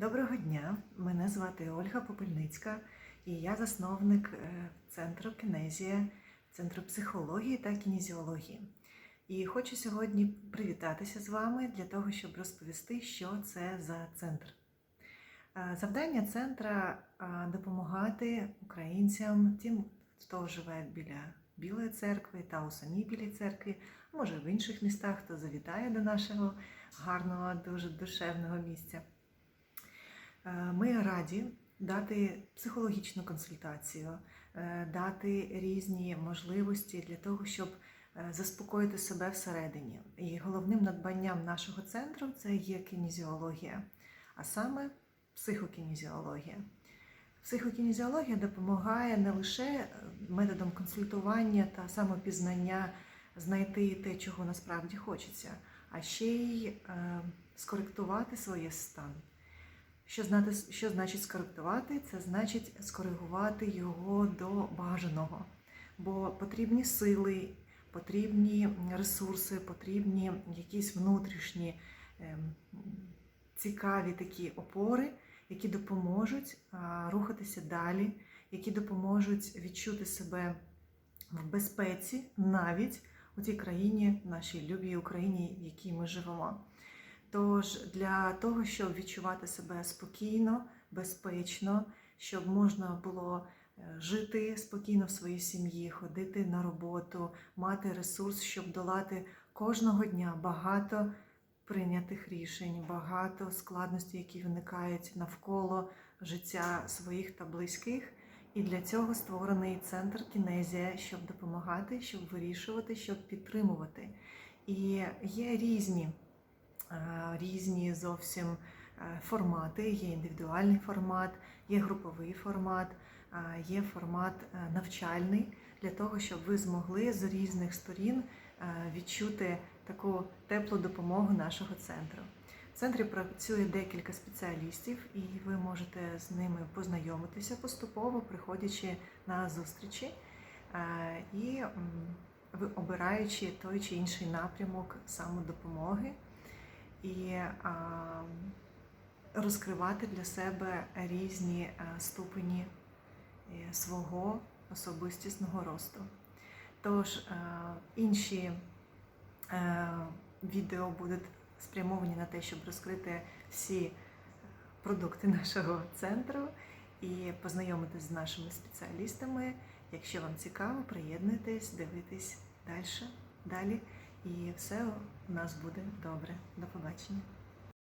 Доброго дня! Мене звати Ольга Попельницька, і я засновник е, центру Кінезія, центру психології та кінезіології. І хочу сьогодні привітатися з вами для того, щоб розповісти, що це за центр. Е, Завдання центра е, допомагати українцям, тим, хто живе біля Білої церкви та у самій Білій церкві, може в інших містах, хто завітає до нашого гарного, дуже душевного місця. Е, Ми раді дати психологічну консультацію, е, дати різні можливості для того, щоб е, заспокоїти себе всередині. І головним надбанням нашого центру це є кінезіологія, а саме психокінезіологія. Психокінезіологія допомагає не лише методом консультування та самопізнання знайти те, чого насправді хочеться, а ще й скоректувати своє стан. Що, знати, що значить скоректувати? Це значить скоригувати його до бажаного. Бо потрібні сили, потрібні ресурси, потрібні якісь внутрішні ем, цікаві такі опори, які допоможуть рухатися далі, які допоможуть відчути себе в безпеці навіть у тій країні, нашій любій Україні, в якій ми живемо. Тож для того, щоб відчувати себе спокійно, безпечно, щоб можна було е, жити спокійно в своїй сім'ї, ходити на роботу, мати ресурс, щоб долати кожного дня багато прийнятих рішень, багато складностей, які виникають навколо життя своїх та близьких. І для цього створений центр кінезія, щоб допомагати, щоб вирішувати, щоб підтримувати. І є різні різні зовсім формати. Є індивідуальний формат, є груповий формат, є формат е, навчальний для того, щоб ви змогли з різних сторін е, відчути таку теплу допомогу нашого центру. В центрі працює декілька спеціалістів, і ви можете з ними познайомитися поступово, приходячи на зустрічі е, і обираючи той чи інший напрямок самодопомоги і розкривати для себе різні е, ступені е, свого особистісного росту. Тож е, інші відео будуть спрямовані на те, щоб розкрити всі продукти нашого центру і познайомитись з нашими спеціалістами. Якщо вам цікаво, приєднуйтесь, дивитесь далі, і все у нас буде добре. До побачення.